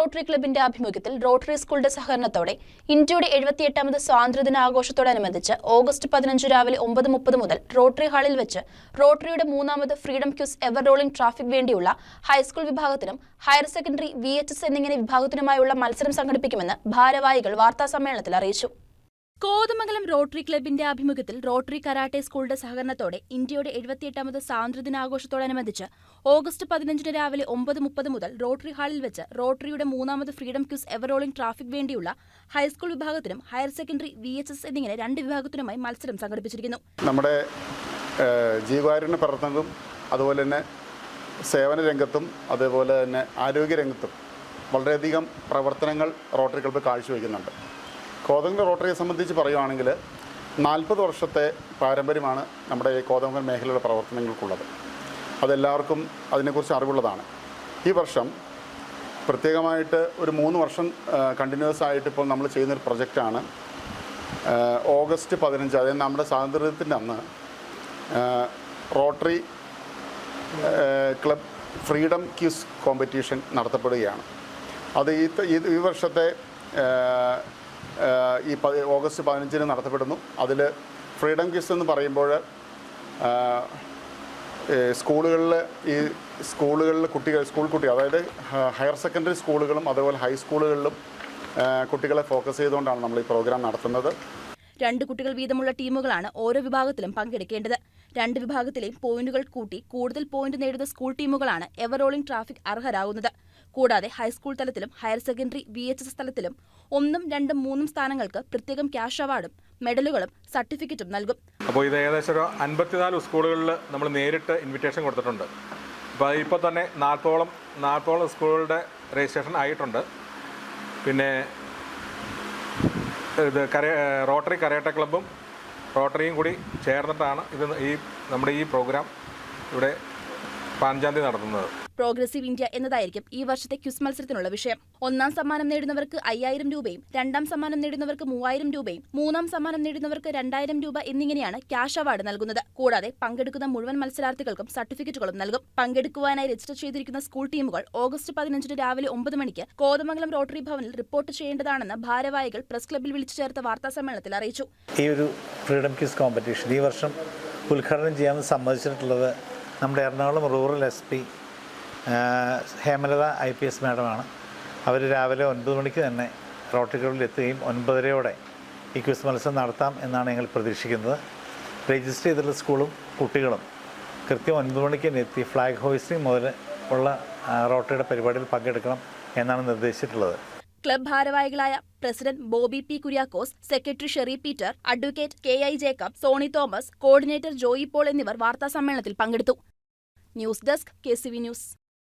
Rotary ക്ലബിന്റെ ആഭിമുഖ്യത്തിൽ rotary സ്കൂളുടെ സഹകരണത്തോടെ ഇന്ത്യയുടെ എഴുപത്തിയെട്ടാമത് സ്വാതന്ത്ര്യദിനാഘോഷത്തോടനുബന്ധിച്ച് ഓഗസ്റ്റ് പതിനഞ്ച് രാവിലെ ഒമ്പത് മുപ്പത് മുതൽ റോട്ടറി ഹാളിൽ വെച്ച് റോട്ടറിയുടെ മൂന്നാമത് freedom quiz ever rolling traffic വേണ്ടിയുള്ള ഹൈസ്കൂൾ വിഭാഗത്തിനും ഹയർ സെക്കൻഡറി വി എന്നിങ്ങനെ വിഭാഗത്തിനുമായുള്ള മത്സരം സംഘടിപ്പിക്കുമെന്ന് ഭാരവാഹികൾ വാർത്താസമ്മേളനത്തിൽ അറിയിച്ചു. കോതമംഗലം റോട്ടറി ക്ലബിന്റെ ആഭിമുഖ്യത്തിൽ റോട്ടറി കരാട്ടെ സ്കൂളിന്റെ സഹകരണത്തോടെ ഇന്ത്യയുടെ എഴുപത്തിയെട്ടാമത് സ്വാതന്ത്ര്യദിനാഘോഷത്തോടനുബന്ധിച്ച് ഓഗസ്റ്റ് പതിനഞ്ചിന് രാവിലെ ഒമ്പത് മുപ്പത് മുതൽ റോട്ടറി ഹാളിൽ വെച്ച് റോട്ടറിയുടെ മൂന്നാമത് freedom quiz ever rolling traffic വേണ്ടിയുള്ള ഹൈസ്കൂൾ വിഭാഗത്തിനും higher secondary V H S എന്നിങ്ങനെ രണ്ട് വിഭാഗത്തിനുമായി മത്സരം സംഘടിപ്പിച്ചിരിക്കുന്നു. നമ്മുടെ ജീവാരുണ്യ പ്രവർത്തനവും അതുപോലെ തന്നെ സേവന രംഗത്തും അതേപോലെ തന്നെ ആരോഗ്യ രംഗത്തും വളരെയധികം പ്രവർത്തനങ്ങൾ റോട്ടറി ക്ലബ്ബ് കാഴ്ചവെക്കുന്നുണ്ട്. കോതമംഗലം റോട്ടറിയെ സംബന്ധിച്ച് പറയുകയാണെങ്കിൽ നാൽപ്പത് വർഷത്തെ പാരമ്പര്യമാണ് നമ്മുടെ ഈ കോതങ്കൽ മേഖലയുടെ പ്രവർത്തനങ്ങൾക്കുള്ളത്. അതെല്ലാവർക്കും അതിനെക്കുറിച്ച് അറിവുള്ളതാണ്. ഈ വർഷം പ്രത്യേകമായിട്ട് ഒരു മൂന്ന് വർഷം കണ്ടിന്യൂസ് ആയിട്ട് ഇപ്പോൾ നമ്മൾ ചെയ്യുന്നൊരു പ്രൊജക്റ്റാണ് ഓഗസ്റ്റ് പതിനഞ്ച് അതായത് നമ്മുടെ സ്വാതന്ത്ര്യത്തിന്റെ അന്ന് rotary club freedom quiz competition നടത്തപ്പെടുകയാണ്. അത് ഈ ഈ- വർഷത്തെ ഈ ഓഗസ്റ്റ് പതിനഞ്ചിന് നടത്തപ്പെടുന്നു. അതിൽ ഫ്രീഡം ക്വിസ് എന്ന് പറയുമ്പോൾ സ്കൂളുകളിൽ ഈ സ്കൂളുകളിൽ കുട്ടികൾ സ്കൂൾ കുട്ടികൾ അതായത് ഹയർ സെക്കൻഡറി സ്കൂളുകളും അതുപോലെ ഹൈസ്കൂളുകളിലും കുട്ടികളെ ഫോക്കസ് ചെയ്തുകൊണ്ടാണ് നമ്മൾ ഈ പ്രോഗ്രാം നടത്തുന്നത്. രണ്ട് കുട്ടികൾ വീതമുള്ള ടീമുകളാണ് ഓരോ വിഭാഗത്തിലും പങ്കെടുക്കേണ്ടത്. രണ്ട് വിഭാഗത്തിലെയും പോയിന്റുകൾ കൂട്ടി കൂടുതൽ പോയിന്റ് നേടുന്ന സ്കൂൾ ടീമുകളാണ് എവറോളിംഗ് ട്രാഫിക് അർഹരാകുന്നത്. കൂടാതെ ഹൈസ്കൂൾ തലത്തിലും higher secondary V H S തലത്തിലും ഒന്നും രണ്ടും മൂന്നും സ്ഥാനങ്ങൾക്ക് പ്രത്യേകം ക്യാഷ് അവാർഡും മെഡലുകളും സർട്ടിഫിക്കറ്റും നൽകും. അപ്പോൾ ഇത് ഏകദേശം ഒരു അൻപത്തിനാല് സ്കൂളുകളിൽ നമ്മൾ നേരിട്ട് ഇൻവിറ്റേഷൻ കൊടുത്തിട്ടുണ്ട്. അപ്പോൾ ഇപ്പോൾ തന്നെ നാൽപ്പതോളം നാൽപ്പതോളം സ്കൂളുകളുടെ രജിസ്ട്രേഷൻ ആയിട്ടുണ്ട്. പിന്നെ ഇത് കര റോട്ടറി കരേട്ട ക്ലബും റോട്ടറിയും കൂടി ചേർന്നിട്ടാണ് ഇത് ഈ നമ്മുടെ ഈ പ്രോഗ്രാം ഇവിടെ പതിനഞ്ചാം തീയതി നടത്തുന്നത്. പ്രോഗ്രസീവ് ഇന്ത്യ എന്നതായിരിക്കും ഈ വർഷത്തെ ക്വിസ് മത്സരത്തിനുള്ള വിഷയം. ഒന്നാം സമ്മാനം നേടുന്നവർക്ക് അയ്യായിരം രൂപയും രണ്ടാം സമ്മാനം നേടുന്നവർക്ക് മൂവായിരം രൂപയും മൂന്നാം സമ്മാനം നേടുന്നവർക്ക് രണ്ടായിരം രൂപ എന്നിങ്ങനെയാണ് ക്യാഷ് അവാർഡ് നൽകുന്നത്. കൂടാതെ പങ്കെടുക്കുന്ന മുഴുവൻ മത്സരാർത്ഥികൾക്കും സർട്ടിഫിക്കറ്റുകളും നൽകും. പങ്കെടുക്കുവാനായി രജിസ്റ്റർ ചെയ്തിരിക്കുന്ന സ്കൂൾ ടീമുകൾ ഓഗസ്റ്റ് പതിനഞ്ചിന് രാവിലെ ഒമ്പത് മണിക്ക് കോതമംഗലം റോട്ടറി ഭവനിൽ റിപ്പോർട്ട് ചെയ്യേണ്ടതാണെന്ന് ഭാരവാഹികൾ പ്രസ് ക്ലബ്ബിൽ വിളിച്ചു ചേർത്ത വാർത്താ സമ്മേളനത്തിൽ അറിയിച്ചു. ഈ ഒരു ഫ്രീഡം ക്യൂസ് കോമ്പറ്റീഷൻ ഈ വർഷം ഉദ്ഘാടനം ചെയ്യാമെന്ന് സമ്മതിച്ചിട്ടുള്ളത് നമ്മുടെ Ernakulam rural S P Hemalatha I P S മാഡമാണ്. അവർ രാവിലെ ഒൻപത് മണിക്ക് തന്നെ റോട്ടറികളിൽ എത്തുകയും ഒൻപതരയോടെ ഈ ക്വിസ് മത്സരം നടത്താം എന്നാണ് ഞങ്ങൾ പ്രതീക്ഷിക്കുന്നത്. രജിസ്റ്റർ ചെയ്തിട്ടുള്ള സ്കൂളും കുട്ടികളും കൃത്യം ഒൻപത് മണിക്ക് തന്നെ എത്തി ഫ്ലാഗ് ഹോയിസ്റ്റിംഗ് മുതൽ ഉള്ള റോട്ടറിയുടെ പരിപാടിയിൽ പങ്കെടുക്കണം എന്നാണ് നിർദ്ദേശിച്ചിട്ടുള്ളത്. ക്ലബ് ഭാരവാഹികളായ president Bobby P Kuriakose secretary Sherry Peter advocate K I Jacob Sony Thomas coordinator Joy Paul എന്നിവർ വാർത്താസമ്മേളനത്തിൽ പങ്കെടുത്തു. News desk K news.